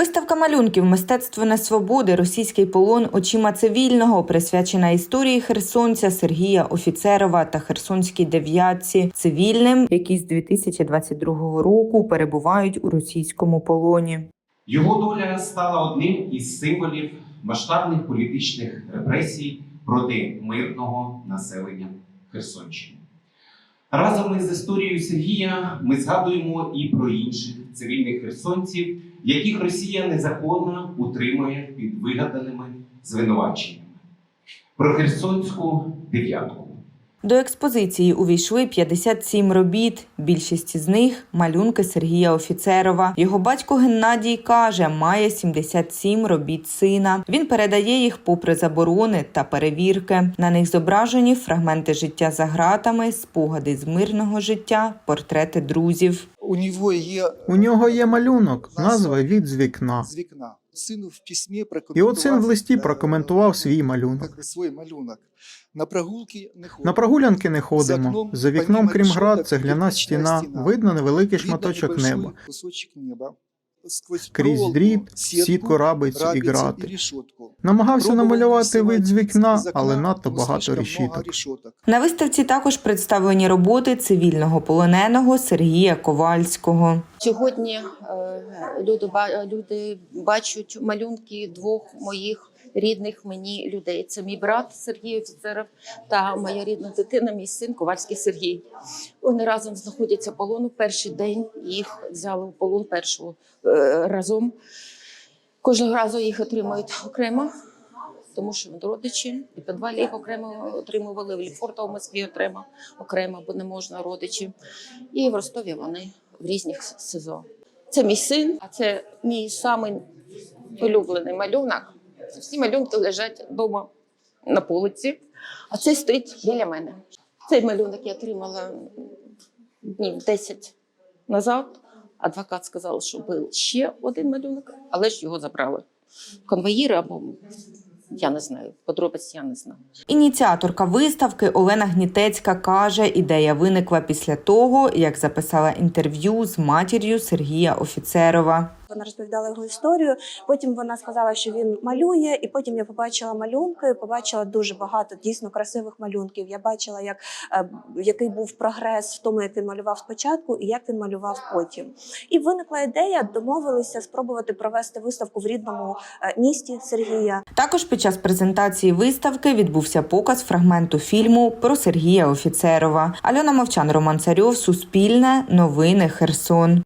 Виставка малюнків Мистецтво несвободи, російський полон очима цивільного присвячена історії херсонця Сергія Офіцерова та Херсонській дев'ятці цивільним, які з 2022 року перебувають у російському полоні. Його доля стала одним із символів масштабних політичних репресій проти мирного населення Херсонщини. Разом із історією Сергія ми згадуємо і про інших цивільних херсонців, яких Росія незаконно утримує під вигаданими звинуваченнями. Про Херсонську дев'ятку. До експозиції увійшли 57 робіт. Більшість з них малюнки Сергія Офіцерова. Його батько Геннадій каже, має 77 робіт сина. Він передає їх попри заборони та перевірки. На них зображені фрагменти життя за ґратами, спогади з мирного життя, портрети друзів. У нього є У нього є малюнок, назва від з вікна. з вікна. І от син в листі прокоментував свій малюнок. На прогулянки не ходимо. За вікном, крім град, цегляна стіна, стіна. видно невеликий шматочок неба. Крізь дріт, сітку, рабиць і грати. Намагався намалювати вид з вікна, але надто багато рішіток. На виставці також представлені роботи цивільного полоненого Сергія Ковальського. Сьогодні е, люди, люди бачать малюнки двох моїх рідних мені людей. Це мій брат Сергій Офіцеров та моя рідна дитина, мій син Ковальський Сергій. Вони разом знаходяться в полону. Перший день їх взяли в полон першого е, разом. Кожного разу їх отримують окремо. Тому що вони родичі, і підвалі їх окремо отримували, в Ліфорта в Москві окремо, окремо, бо не можна родичі. І в Ростові вони в різних СИЗО. Це мій син, а це мій самий улюблений малюнок. Всі малюнки лежать вдома на полиці, а цей стоїть біля мене. Цей малюнок я отримала днів 10 назад. Адвокат сказав, що був ще один малюнок, але ж його забрали. Конвоїри або я не знаю, подробиці я не знаю. Ініціаторка виставки Олена Гнітецька каже, ідея виникла після того, як записала інтерв'ю з матір'ю Сергія Офіцерова. Вона розповідала його історію. Потім вона сказала, що він малює, і потім я побачила малюнки. Побачила дуже багато дійсно красивих малюнків. Я бачила, як е, який був прогрес в тому, як він малював спочатку, і як він малював потім. І виникла ідея домовилися спробувати провести виставку в рідному е, місті Сергія. Також під час презентації виставки відбувся показ фрагменту фільму про Сергія Офіцерова. Альона Мовчан, Роман Царьов, Суспільне, Новини Херсон.